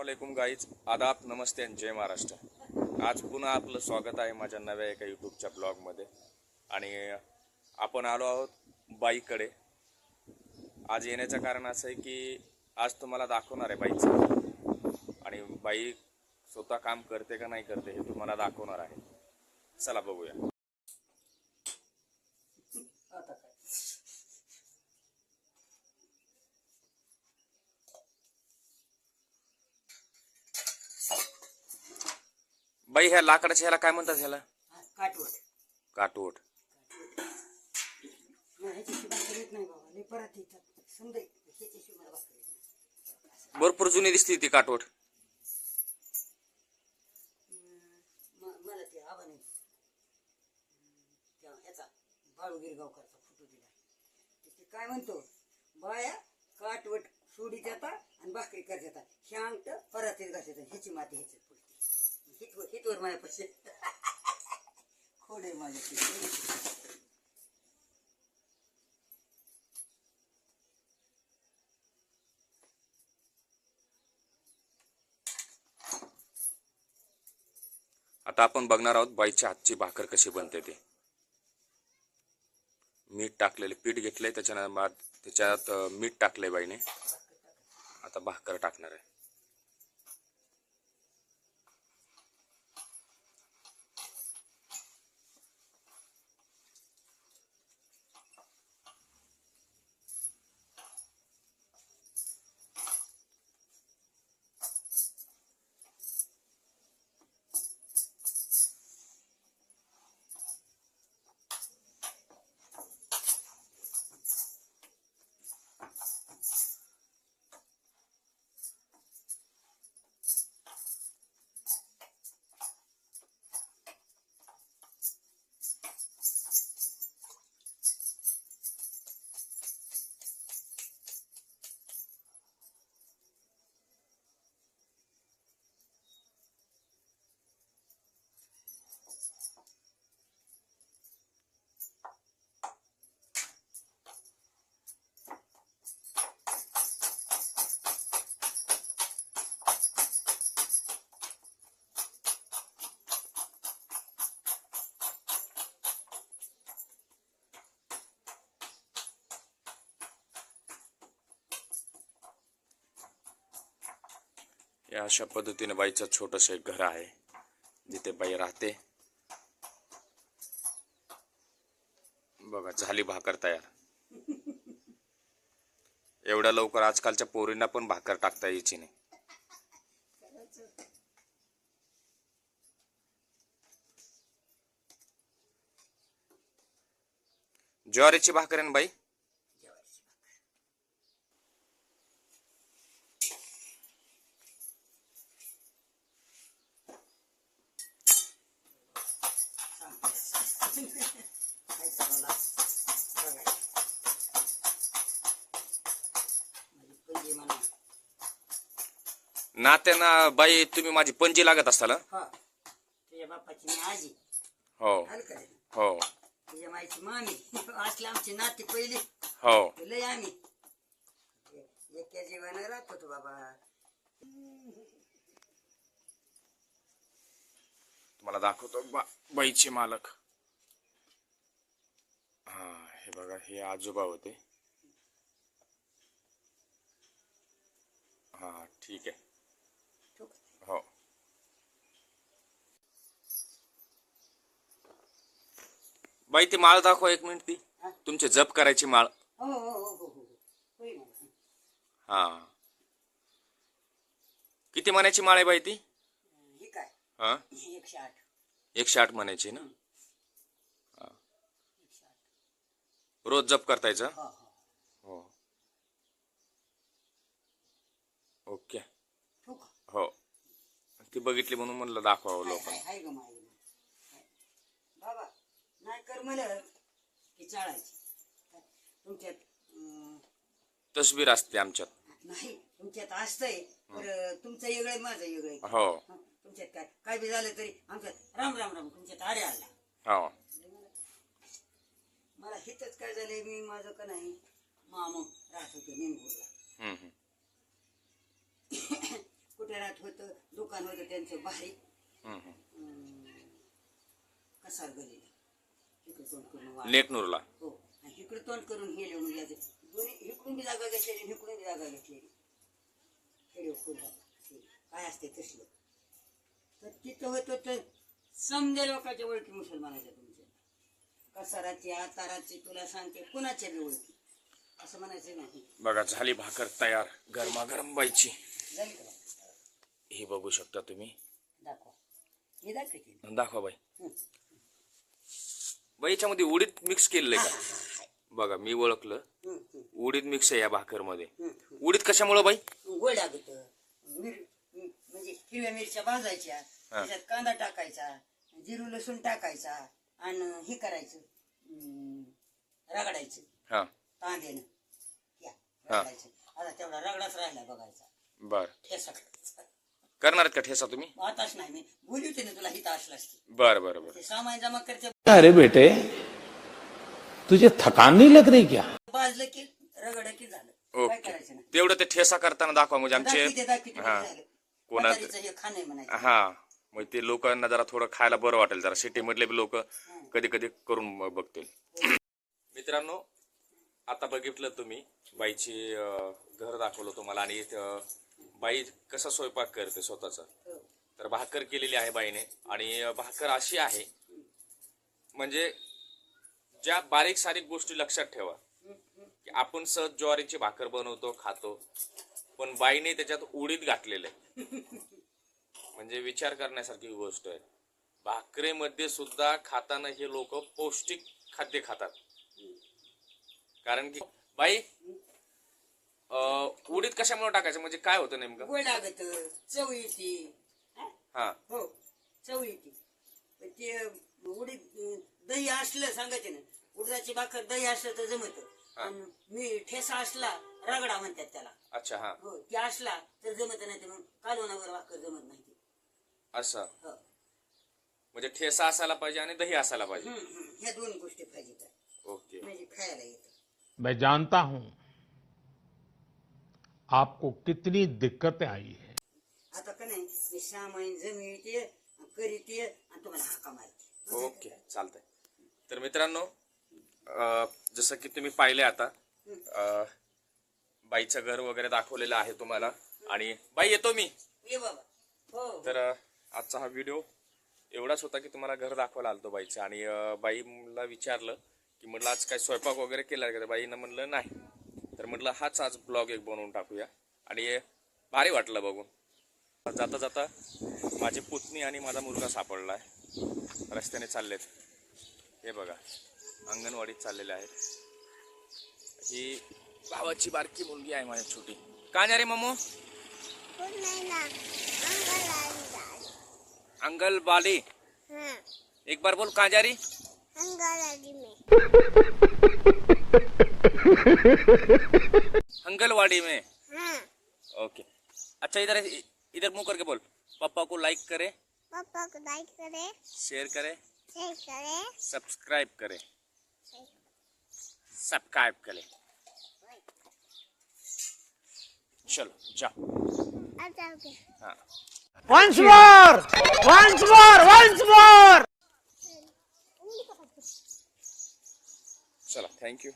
वालेकुम गाईज आदाब नमस्ते आणि जय महाराष्ट्र. आज पुन्हा आपलं स्वागत आहे माझ्या नव्या एका यूट्यूबच्या ब्लॉगमध्ये. आणि आपण आलो आहोत बाईकडे. आज येण्याचं कारण असं आहे की आज तुम्हाला दाखवणार आहे बाईचं. आणि बाई स्वतः काम करते का नाही करते हे तुम्हाला दाखवणार आहे. चला बघूया. बाई ह्या लाकडाच्या ह्याला काय म्हणतात ह्याला? काटवट. काटोट मला ह्याच्याशी भाकर येत नाही बाबा लई परत येतात समजाय ह्याच्याशी मला भाकर येत नाही. भरपूर जुनी दिसते ती काटोट म- मला ते आहे त्या ह्याचा बाळू गिरगावकरचा फोटो दिला. ते काय म्हणतो? बाया काटवट सोडी जातात आणि भाकरी कर जातात हे अंगठ परत येत. घालतात ह्याची माती ह्याच्यात. पडते हितवर हितवर माझ्या पैसे. खोडे माझ्या आता आपण बघणार आहोत बाईच्या हातची भाकर कशी बनते ते. मीठ टाकलेले पीठ घेतलंय त्याच्यानंतर त्याच्यात मीठ टाकलंय बाईने. आता भाकर टाकणार आहे. अशा पद्धतीने बाईचं छोटंसं एक घर आहे जिथे बाई राहते. बघा झाली भाकर तयार. एवढ्या लवकर आजकालच्या पोरींना पण भाकर टाकता यायची नाही. ज्वारीची भाकर आहे ना बाई? नात्याना बाई तुम्ही माझी पंजी लागत असाल हं? तुझ्या बापाची मी आजी. हो. आलं का रे? हो. तुझ्या माईची मामी. असली आमची नाती पहिली. हो. लय आम्ही. एका जीवानं राहत होतो बाबा. तुम्हाला दाखवतो बा बाईचे मालक. हा हे बघा हे आजोबा होते. हा ठीक आहे ठेवू का? हो बाई ती माळ दाखवा एक मिनिट ती. हा? तुमचे जप करायची माळ. हो हो हो हो हो हो. होय ना. हा. किती म्हणायची माळ आहे बाई ती? हे काय? हा? एकशे आठ. एकशे आठ म्हणायची ना? एकशे आठ. रोज जप करतायचा? हो हो. हो. ओके. ठेवू का? हो. ती बघितली म्हणून म्हणलं दाखवावं हाय, लोक हाय, हाय गं माय गं. हाय. बाबा म्हणलं की चाळायची. तुमच्यात अं, तसबीर असते आमच्यात. नाही तुमच्यात असतंय तर तुमचं वेगळं आहे, माझं वेगळं आहे. हो. हं, तुमच्यात काय काय बी झालं तरी आमच्यात राम राम राम तुमच्यात आरे आला. हो. मला हिथंच काय झालंय मी माझं का नाही? माम राहत होतो निमगुरला. हम्म, हम्म. कुठं मोठ्यात होतं दुकान होतं त्यांचं भारी हम्म, हम्म. कसार गलीला इकडे तोंड करून वाढ नेकनूरला. हो. आणि इकडे तोंड करून गेले म्हणून याचे दोन्ही इकडून बी जागा घेतलेली इकडून बी जागा घेतलेली. काय असते तसलं. तर तिथं होतं तर समजे लोकांच्या ओळखी मुसलमानाच्या तुमच्या. कसाराची आताराची तुला सांगते कुणाच्या बी ओळखी. असं म्हणायचं नाही. बघा झाली भाकर तयार. गरमागरम झाली का? ही बघू शकता तुम्ही. दाखवा. हे दाखवते. दाखवा बाई. हं. बाई याच्यामध्ये उडीद मिक्स केलेलं आहे का? बघा मी ओळखलं. उडीद मिक्स आहे या भाकरमध्ये. उडीद कशामुळं बाई? गोड लागत. मिर म्हणजे हिरव्या मिरच्या भाजायच्या त्याच्यात कांदा टाकायचा जिरू लसूण टाकायचा आणि हे करायचं हं, रगडायचं. हा. कांद्यानं या हा. रगडायचं. आता तेवढा रगडाच राहिला बघायचा. बर. ठेसा करायचा. करणार आहेत का ठेसा तुम्ही? आताच नाही मी बोली होती ना तुला हित असला असते बर बर बर. ते सामान जमा करते. अरे बेटे तुझे थकान नहीं लग रही क्या? भाजलं की रगड की झालं. काय ओके. करायचं तेवढं ते ठेसा करताना दाखवा म्हणजे आमचे दाखविते हा. झालं? म्हातारीचं हे खाणं आहे म्हणायचं. हा. मग ते लोकांना जरा थोडं खायला बरं वाटेल जरा सिटी मधले लोक कधी कधी करून ब- बघतील. मित्रांनो आता बघितलं तुम्ही बाईची अं, घर दाखवलं तुम्हाला आणि अं, बाई कसा स्वयंपाक करते स्वतःचा. हो. तर भाकर केलेली आहे बाईने आणि भाकर अशी आहे म्हणजे ज्या बारीक सारीक गोष्टी लक्षात ठेवा. की आपण सहज ज्वारीची भाकर बनवतो खातो पण बाईने त्याच्यात उडीद घातलेलं आहे. म्हणजे विचार करण्यासारखी गोष्ट आहे. भाकरीमध्ये सुद्धा खाताना हे लोक पौष्टिक खाद्य खातात. कारण की बाई उडीद कशामुळे टाकायचं? म्हणजे काय होतं नेमकं? गोड लागत. चव येते. हा? हा चव येते. ते उडीद दही असलं सांगायचे ना. उडदाची भाकर दही असलं तर जमत. आणि मी ठेसा असला रगडा म्हणतात त्याला. अच्छा हा. हो ते असला तर जमत नाही ते मग कालवणावर भाकर जमत नाही ते. असं? हो. म्हणजे ठेसा असायला पाहिजे आणि दही असायला पाहिजे. हम्म, हम्म. ह्या दोन गोष्टी पाहिजे तर. ओके. म्हणजे खायला येतं. मैं जानता हूँ आपको कितनी दिक्कतें आई है। आता का नाही मी सामान ज़मीन येते करीते आणि तुम्हाला हाका मारते. ओके चालतंय. तर मित्रांनो जसं की तुम्ही पाहिले आता अं, बाईचं घर वगैरे दाखवलेलं आहे तुम्हाला. आणि बाई येतो मी. ये बाबा. हो. तर अं, आजचा हा व्हिडिओ एवढाच होता की तुम्हाला घर दाखवायला आलतो बाईचं. आणि अं, बाईला विचारलं की म्हटलं आज काय स्वयंपाक वगैरे केला का? तर बाईनं म्हणलं नाही. तर म्हटलं हाच आज ब्लॉग एक बनवून टाकूया. आणि अं, भारी वाटलं बघून. जाता जाता माझी पुतणी आणि माझा मुलगा सापडला आहे रस्त्याने चाललेत. हे बघा अंगणवाडीत चाललेले आहेत. ही भावाची बारकी मुलगी आहे माझ्या छोटी. का रे ममो अंगलवाडी हाँ एक बार बोल कहाँ जा रही में अंगलवाड़ी में हाँ ओके. अच्छा इधर इधर मुँह करके बोल. पापा को लाइक करे. पापा को लाइक करे. शेयर करे. करे सब्सक्राइब करे। सब्सक्राइब करे। चलो जाओ। अब जाओगे हाँ। Once more once more once more चला थँक्यू